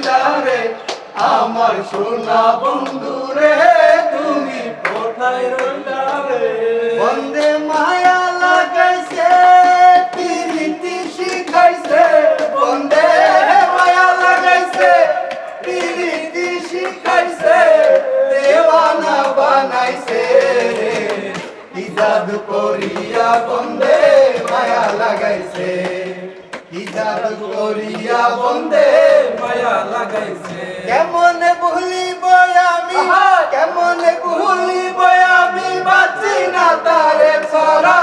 রে আমার সোনা বন্ধু রে, তুমি কোথায় রইলা রে? বন্দে মায়া লাগাইছে পিরিতি শিখাইছে। বন্দে মায়া লাগাইছে পিরিতি শিখাইছে। দেওয়ানা বানাইছে ইজাদ করিয়া বন্দে মায়া লাগাইছে। কেমন ভুলিব আমি! কেমন ভুলিব আমি? বাঁচি না তারে ছড়া।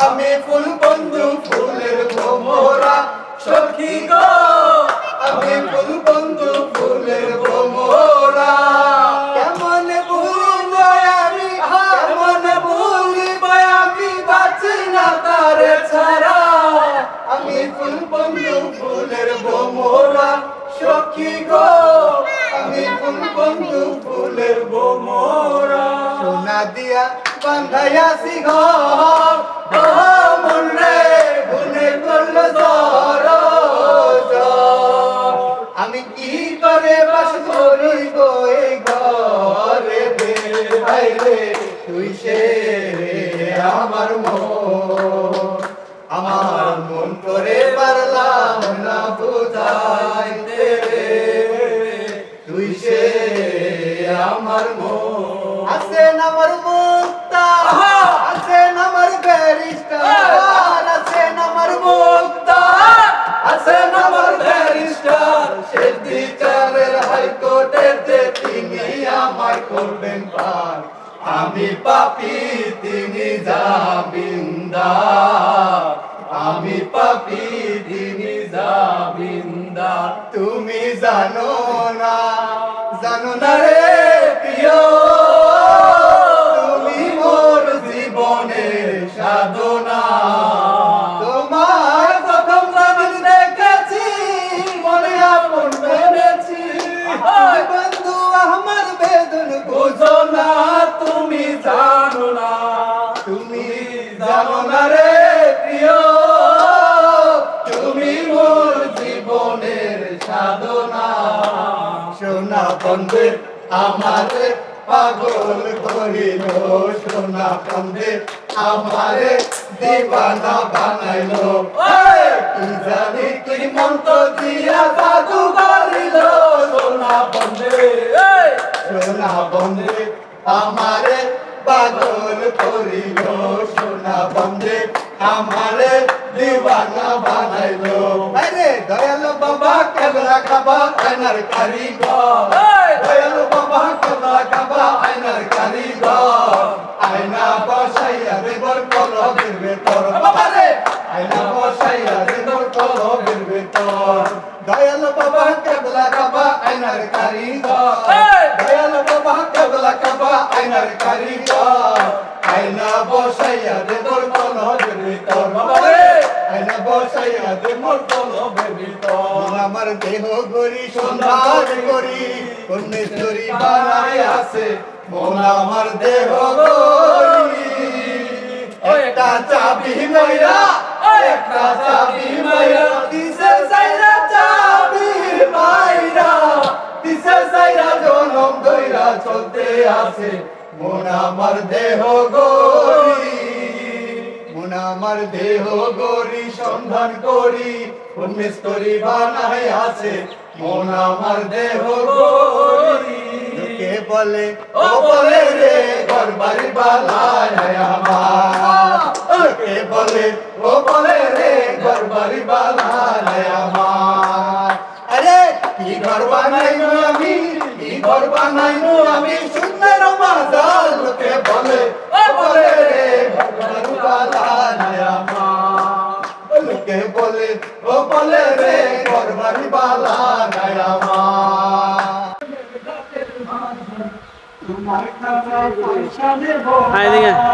আমি ফুল বন্ধু ফুলের গোমরা সখী গো। দিয়া বান্ধাইয়াছি ঘর ও মন রে গুনে করল জর। আমি কি করে বাস করিব ঘরে রে আমি পাপি তিনি যাবিন্দা আমি পাপি তিনি যাবিন্দা তুমি জানো না জানো না রে তুমি জানো না রে প্রিয়। তুমি মোর জীবনের সাধনা। সোনা বন্ধে আমারে পাগল করিল। সোনা বন্ধে আমারে দিবানা বানাইলো! কি জানি কি মন্ত্র দিয়া জাদু করিল। সোনা বন্ধে! সোনা বন্ধে আমারে পাগল করিল। আমারে দিবানা বানাইলো। আরে দয়াল বাবা কেবলা খাবা আয়নার কারিগর! দয়াল বাবা কেবলা খাবা আয়নার কারিগর। আয়না বসাইয়া দেবর কলবের ভেতর। বাবারে আয়না বসাইয়া দেবর কলবের ভেতর। দয়াল বাবা কেবলা খাবা আয়নার কারিগর! দয়াল বাবা কেবলা খাবা আয়নার কারিগর। আয়না বসাইয়া ভেতর আমার দেহ গরি বানায় আছে। মন আমার দেহ গরি একটা চাবি মাইরা একটা চাবি মাইরা। সাইরা চাবি মাইরা। সাইরা জনম দইরা চলতে আছে। মন আমার দেহ গরি আমার দেহ গরি সন্ধান করি, পুণ্যস্তরী বানায় আছে, মন আমার দেহ গরি কে বলে, ও বলে রে ঘর বাড়ি বালায় আমার। কে বলে, ও বলে রে ঘর বাড়ি বালায় আমার। আরে, কি ঘর বানাইনো আমি? কি ঘর বানাইনো আমি সুন্দর মাজাল লোকে বলে ও বলে রে ঘর বাড়ি বালায় আমার লোকে বলে ও বলে রে ঘর বাড়ি বালায় আমার তোমার নাই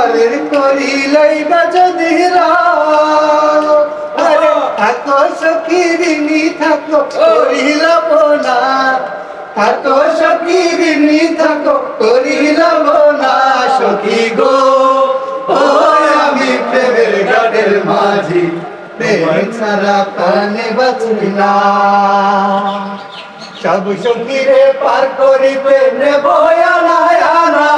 পরের করি লইবা যদি। আরে থাকো সখী ঋণী থাকো করিল না থাকো সখী ঋণী থাকো করিল না সখী গো আমি প্রেমের গানের মাঝি। প্রেম ছাড়া প্রাণে বাঁচি না। সব সখীরে পার করিতে নেব আনা আনা।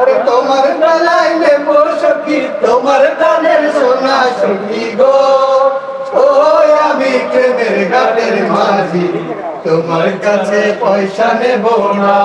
আরে তোমার বেলায় নেব সখী, তোমার গানের সোনা সখী গো। ও আমি প্রেমের গানের মাঝি, তোমার কাছে পয়সা নেব না।